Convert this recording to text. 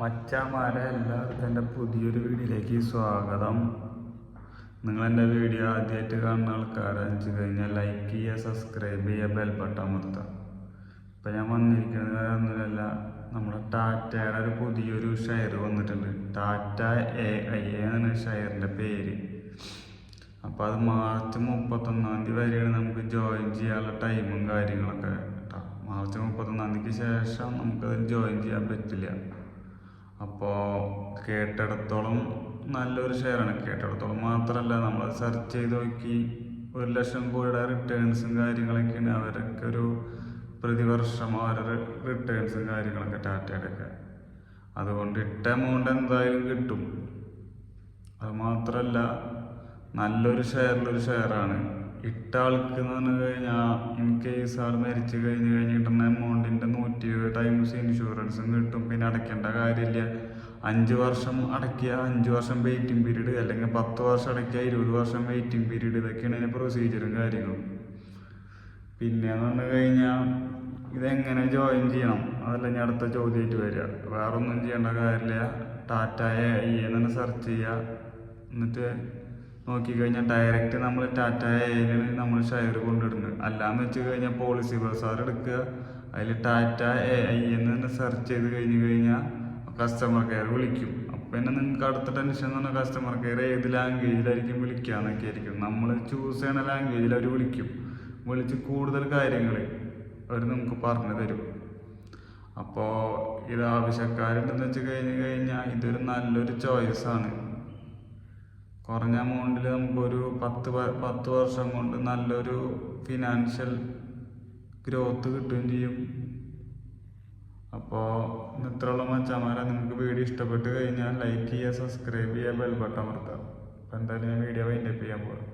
മച്ചാമാരെ എല്ലാവർക്കും എന്റെ പുതിയൊരു വീഡിയോയിലേക്ക് സ്വാഗതം. നിങ്ങൾ എന്റെ വീഡിയോ ആദ്യമായിട്ട് കാണുന്ന ആൾക്കാരെ വെച്ച് കഴിഞ്ഞാൽ ലൈക്ക് ചെയ്യുക സബ്സ്ക്രൈബ് ചെയ്യുക ബെൽ ബട്ടൺ അമർത്തുക. ഇപ്പം ഞാൻ വന്നിരിക്കുന്നത് ഒന്നുമല്ല നമ്മുടെ ടാറ്റയുടെ ഒരു പുതിയൊരു ഷെയർ വന്നിട്ടുണ്ട്. ടാറ്റ എ ഐ എന്നാണ് ഷെയറിന്റെ പേര്. അപ്പോൾ അത് മാർച്ച് മുപ്പത്തൊന്നാം തീയതി വരെയാണ് നമുക്ക് ജോയിൻ ചെയ്യാനുള്ള ടൈമും കാര്യങ്ങളൊക്കെ കേട്ടോ. മാർച്ച് മുപ്പത്തൊന്നാം തീയതിക്ക് ശേഷം നമുക്കതിൽ ജോയിൻ ചെയ്യാൻ പറ്റില്ല. അപ്പോൾ കേട്ടിടത്തോളം നല്ലൊരു ഷെയറാണ്. കേട്ടിടത്തോളം മാത്രമല്ല നമ്മൾ സെർച്ച് ചെയ്ത് നോക്കി ഒരു ലക്ഷം കോടിയുടെ റിട്ടേൺസും കാര്യങ്ങളൊക്കെയാണ്. അവരൊക്കെ ഒരു പ്രതിവർഷം അവരുടെ റിട്ടേൺസും കാര്യങ്ങളൊക്കെ ടാറ്റയുടെ ഒക്കെ അതുകൊണ്ട് ഇട്ട എമൗണ്ട് എന്തായാലും കിട്ടും. അത് മാത്രമല്ല നല്ലൊരു ഷെയറിലൊരു ഷെയറാണ്. ഇട്ട ആൾക്ക് എന്ന് പറഞ്ഞു കഴിഞ്ഞാൽ ഇൻ കേസ് ആൾ മരിച്ചു കഴിഞ്ഞ് കഴിഞ്ഞിട്ട് എമൗണ്ടിന്റെ നൂറ്റി ഇരുപത് ടൈംസ് ഇൻഷുറൻസും കിട്ടും. പിന്നെ അടയ്ക്കേണ്ട കാര്യമില്ല. അഞ്ച് വർഷം അടയ്ക്കുക അഞ്ച് വർഷം വെയിറ്റിംഗ് പീരീഡ് അല്ലെങ്കിൽ പത്ത് വർഷം അടയ്ക്കുക ഇരുപത് വർഷം വെയിറ്റിംഗ് പീരീഡ് ഇതൊക്കെയാണ് അതിന്റെ പ്രൊസീജിയറും കാര്യങ്ങളും. പിന്നെ എന്ന് പറഞ്ഞു കഴിഞ്ഞാൽ ഇതെങ്ങനെ ജോയിൻ ചെയ്യണം? അതല്ല ഞാൻ അടുത്ത ചോദ്യമായിട്ട് വരിക. വേറൊന്നും ചെയ്യേണ്ട കാര്യമില്ല. ടാറ്റ എ ഐ എന്ന് സെർച്ച് ചെയ്യുക. എന്നിട്ട് നോക്കിക്കഴിഞ്ഞാൽ ഡയറക്റ്റ് നമ്മൾ ടാറ്റ എയിൽ നമ്മൾ ഷെയർ കൊണ്ടിടുന്നത്. അല്ലാന്ന് വെച്ച് കഴിഞ്ഞാൽ പോളിസി ബസാർ എടുക്കുക. അതിൽ ടാറ്റ എ ഐ എന്ന് തന്നെ സെർച്ച് ചെയ്ത് കഴിഞ്ഞ് കഴിഞ്ഞാൽ കസ്റ്റമർ കെയർ വിളിക്കും. അപ്പം പിന്നെ നിങ്ങൾക്ക് അടുത്ത ടെൻഷൻ എന്ന് പറഞ്ഞാൽ കസ്റ്റമർ കെയർ ഏത് ലാംഗ്വേജിലായിരിക്കും വിളിക്കുക എന്നൊക്കെ ആയിരിക്കും. നമ്മൾ ചൂസ് ചെയ്യണ ലാംഗ്വേജിൽ അവർ വിളിക്കും. വിളിച്ച് കൂടുതൽ കാര്യങ്ങൾ അവർ നമുക്ക് പറഞ്ഞു തരും. അപ്പോൾ ഇത് ആവശ്യക്കാരുണ്ടെന്ന് വെച്ച് കഴിഞ്ഞ് കഴിഞ്ഞാൽ ഇതൊരു നല്ലൊരു ചോയ്സാണ് കുറഞ്ഞ എമൗണ്ടിൽ നമുക്കൊരു പത്ത് പത്ത് വർഷം കൊണ്ട് നല്ലൊരു ഫിനാൻഷ്യൽ ഗ്രോത്ത് കിട്ടുകയും ചെയ്യും. അപ്പോൾ ഇത്രയുള്ള മച്ചന്മാരെ നിങ്ങൾക്ക് വീഡിയോ ഇഷ്ടപ്പെട്ട് കഴിഞ്ഞാൽ ലൈക്ക് ചെയ്യുക സബ്സ്ക്രൈബ് ചെയ്യുക ബെൽ ബട്ടൺ അമർത്തുക. അപ്പോൾ എന്തായാലും ഞാൻ വീഡിയോ വൈൻഡപ്പ് ചെയ്യാൻ പോകും